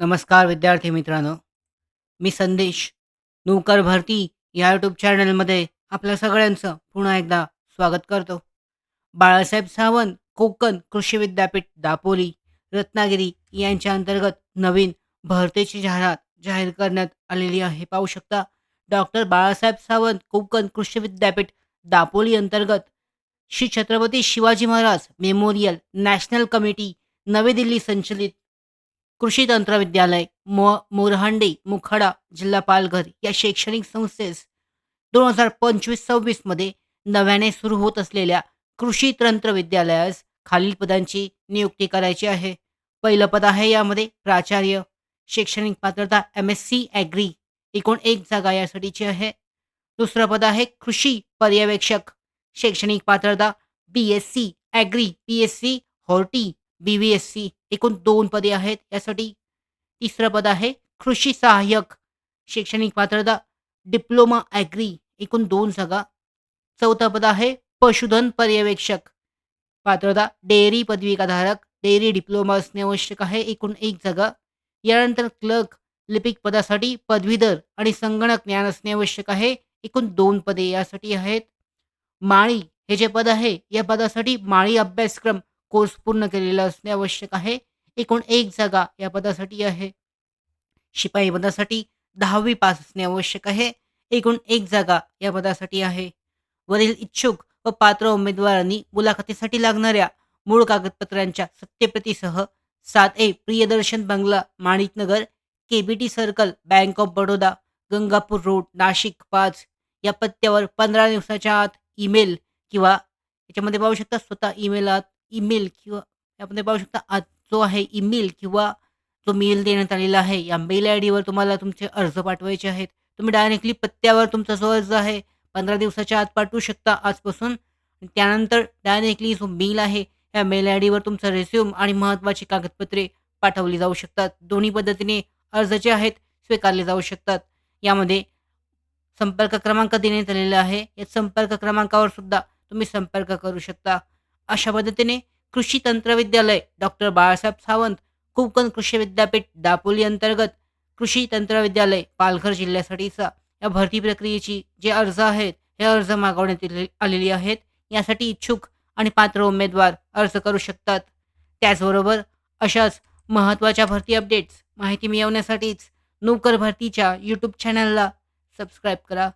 नमस्कार विद्यार्थी मित्रांनो. मी संदेश नोकर भरती या यूट्यूब चॅनलमध्ये आपल्या सगळ्यांचं पुन्हा एकदा स्वागत करतो. बाळासाहेब सावंत कोकण कृषी विद्यापीठ दापोली रत्नागिरी यांच्या अंतर्गत नवीन भरतीची जाहिरात जाहीर करण्यात आलेली आहे. पाहू शकता डॉक्टर बाळासाहेब सावंत कोकण कृषी विद्यापीठ दापोली अंतर्गत Shri Chhatrapati Shivaji Maharaj memorial national committee Navi Delhi संचलित कृषी तंत्रविद्यालय मो मोरहांडे मुखडा जिल्हा पालघर या शैक्षणिक संस्थेस दोन हजार पंचवीस सव्वीसमध्ये नव्याने सुरू होत असलेल्या कृषी तंत्र विद्यालयास खालील पदांची नियुक्ती करायची आहे. पहिलं पद आहे यामध्ये प्राचार्य शैक्षणिक पात्रता एम एस सी ॲग्री एकूण एक जागा यासाठीची आहे. दुसरं पद आहे कृषी पर्यवेक्षक शैक्षणिक पात्रता B S C agri P S C horti B V S C. एकूण दोन पदे आहेत. यासाठी तिसरं पद आहे कृषी सहाय्यक शैक्षणिक पात्रता डिप्लोमा ॲग्री एकूण दोन जागा चौथं पद आहे पशुधन पर्यवेक्षक पात्रता डेअरी पदविकाधारक डेअरी डिप्लोमा असणे आवश्यक आहे. एकूण एक जागा यानंतर क्लर्क लिपिक पदासाठी पदवीधर आणि संगणक ज्ञान असणे आवश्यक आहे. एकूण दोन पदे यासाठी आहेत. माळी हे जे पद आहे या पदासाठी माळी अभ्यासक्रम कोर्स पूर्ण केलेला असणे आवश्यक आहे. एकूण एक जागा या पदासाठी आहे. शिपाई पदासाठी दहावी पास असणे आवश्यक आहे. एकूण एक जागा या पदासाठी आहे. वरील इच्छुक व पात्र उमेदवारांनी मुलाखतीसाठी लागणाऱ्या मूळ कागदपत्रांच्या सत्यप्रतीसह सात ए प्रियदर्शन बंगला Maniknagar T circle bank of Baroda Gangapur road Nashik पाच या पत्त्यावर पंधरा दिवसाच्या आत ईमेल किंवा याच्यामध्ये पाहू शकता स्वतः ईमेल आत ईमेल किंवा यामध्ये पाहू शकता आज जो आहे ईमेल किंवा जो मेल देण्यात आलेला आहे या मेल आय डीवर तुम्हाला तुमचे अर्ज पाठवायचे आहेत. तुम्ही डायरेक्टली पत्त्यावर तुमचा जो अर्ज आहे पंधरा दिवसाच्या आत पाठवू शकता आजपासून. त्यानंतर डायरेक्टली जो मेल आहे या मेल आय डीवर तुमचा रेझ्यूम आणि महत्त्वाची कागदपत्रे पाठवली जाऊ शकतात. दोन्ही पद्धतीने अर्ज जे आहेत स्वीकारले जाऊ शकतात. यामध्ये संपर्क क्रमांक देण्यात आलेला आहे. या संपर्क क्रमांकावर सुद्धा तुम्ही संपर्क करू शकता. अशा पद्धतीने कृषी तंत्रविद्यालय डॉक्टर बाळासाहेब सावंत कोकण कृषी विद्यापीठ दापोली अंतर्गत कृषी तंत्रविद्यालय पालघर जिल्ह्यासाठीचा या भरती प्रक्रियेची जे अर्ज आहेत हे अर्ज मागवण्यात आले- आलेली आहेत. यासाठी इच्छुक आणि पात्र उमेदवार अर्ज करू शकतात. त्याचबरोबर अशाच महत्त्वाच्या भरती अपडेट्स माहिती मिळवण्यासाठीच नोकर भरतीच्या यूट्यूब चॅनलला सबस्क्राईब करा.